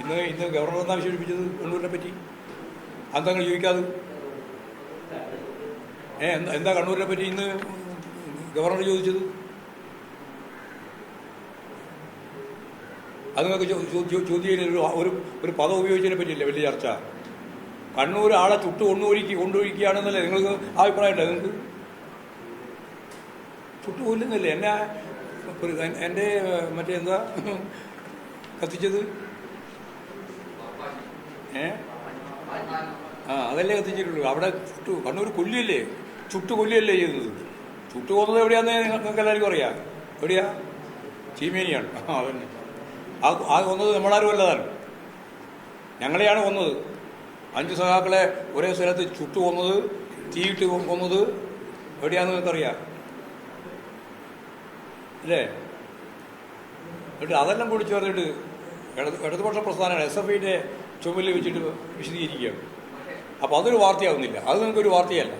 ഇന്ന് ഇന്ന് ഗവർണർ എന്നാ വിശേഷിപ്പിച്ചത് കണ്ണൂരിനെ പറ്റി? അന്തങ്ങൾ ചോദിക്കാതെ? ഏ എന്താ കണ്ണൂരിനെ പറ്റി ഇന്ന് ഗവർണർ ചോദിച്ചത്? അത് നിങ്ങൾക്ക് ചോ- ചോ- ചോ- ചോദ്യം ഒരു ഒരു പദം ഉപയോഗിച്ചതിനെ പറ്റിയില്ല വലിയ ചർച്ച? കണ്ണൂർ ആളെ ചുട്ട് കൊണ്ടൊഴുക്കി കൊണ്ടൊഴുക്കിയാണെന്നല്ലേ നിങ്ങൾക്ക് അഭിപ്രായമുണ്ടോ നിങ്ങൾക്ക്? ചുട്ടു കൊല്ലുന്നില്ലേ? എന്നെ എന്റെ മറ്റേ എന്താ കത്തിച്ചത്? ഏ? ആ അതല്ലേ കത്തിച്ചിട്ടുള്ളൂ. അവിടെ ചുട്ടു കണ്ണൂർ കൊല്ലിയല്ലേ ചുട്ടു കൊല്ലിയല്ലേ ചെയ്യുന്നത്? ചുട്ടു കൊന്നത് എവിടെയാന്ന് നിങ്ങൾക്ക് എല്ലാവർക്കും അറിയാം. എവിടെയാ? ചീമേനിയാണ്. ആ അതന്നെ. ആ ആ കൊന്നത് നമ്മളാരും അല്ലതാണ്. ഞങ്ങളെയാണ് കൊന്നത് അഞ്ച് സഖാക്കളെ ഒരേ സ്ഥലത്ത് ചുട്ടു കൊന്നത് തീയിട്ട് കൊന്നത് എവിടെയാന്ന് നിങ്ങൾക്കറിയാം? അല്ലേ? എന്നിട്ട് അതെല്ലാം കൂടി ചേർന്നിട്ട് ഇടത് ഇടതുപക്ഷ പ്രസ്ഥാനമാണ് എസ് എഫ് ഐന്റെ ചുമലിൽ വെച്ചിട്ട് വിശദീകരിക്കുകയാണ്. അപ്പോൾ അതൊരു വാർത്തയാവുന്നില്ല. അത് നിങ്ങൾക്കൊരു വാർത്തയല്ല.